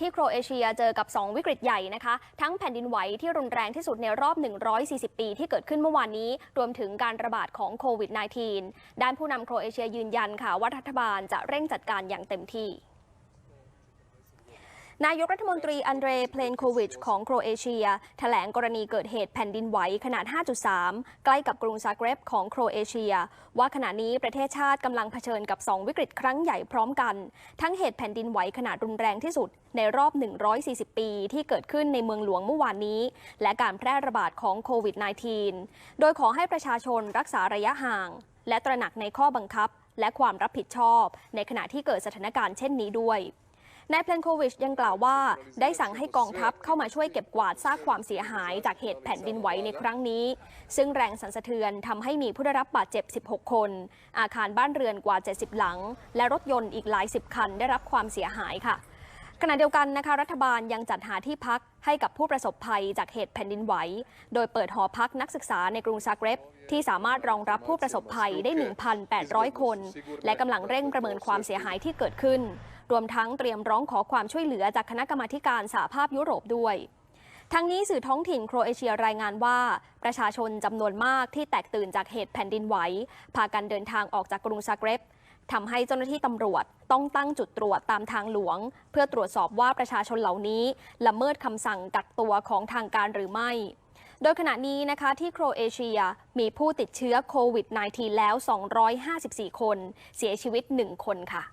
ที่โครเอเชียเจอกับ 2 วิกฤตใหญ่นะคะ ทั้งแผ่นดินไหวที่รุนแรงที่สุดในรอบ 140 ปีที่เกิดขึ้นเมื่อวานนี้ รวมถึงการระบาดของโควิด -19 ด้านผู้นำโครเอเชียยืนยันค่ะว่ารัฐบาลจะเร่งจัดการอย่างเต็มที่ นายกรัฐมนตรีอันเดรเพลนโควิชของโครเอเชีย แถลงกรณีเกิดเหตุแผ่นดินไหวขนาด 5.3 ใกล้กับกรุงซาเกรบของโครเอเชีย ว่าขณะนี้ประเทศชาติกำลังเผชิญกับ 2 วิกฤตครั้งใหญ่พร้อมกัน ทั้งเหตุแผ่นดินไหวขนาดรุนแรงที่สุด ในรอบ 140 ปีที่เกิดขึ้นในเมืองหลวงเมื่อวานนี้ และการแพร่ระบาดของโควิด -19 โดยขอให้ประชาชนรักษาระยะห่าง และตระหนักในข้อบังคับ และความรับผิดชอบ ในขณะที่เกิดสถานการณ์เช่นนี้ด้วย นายเพลนโควิชยังกล่าวว่า ได้สั่งให้กองทัพเข้ามาช่วยเก็บกวาดซากความเสียหายจากเหตุแผ่นดินไหวในครั้งนี้ ซึ่งแรงสั่นสะเทือนทำให้มีผู้ได้รับบาดเจ็บ 16 คน อาคารบ้านเรือนกว่า 70 หลัง และรถยนต์อีกหลายสิบคันได้รับความเสียหายค่ะขณะเดียวกันนะคะรัฐบาลยังจัดหาที่พักให้กับผู้ประสบภัยจากเหตุแผ่นดินไหว โดยเปิดหอพักนักศึกษาในกรุงซากเกรบที่สามารถรองรับผู้ประสบภัยได้ 1,800 คน และกำลังเร่งประเมินความเสียหายที่เกิดขึ้น รวมทั้งเตรียมร้องขอความช่วยเหลือจากคณะกรรมาการสหภาพยุโรปด้วยทั้งนี้สื่อท้องถิ่นโครเอเชียรายงานว่า ประชาชนจำนวนมากที่แตกตื่นจากเหตุแผ่นดินไหว พากันเดินทางออกจากกรุงซาเกรบทำให้เจ้าหน้าที่ตำรวจต้องตั้งจุดตรวจตามทางหลวง เพื่อตรวจสอบว่าประชาชนเหล่านี้ละเมิดคำสั่งกักตัวของทางการหรือไม่ โดยขณะนี้นะคะที่โครเอเชียมีผู้ติดเชื้อโควิด -19 แล้ว 254 คน เสียชีวิต 1 คนค่ะ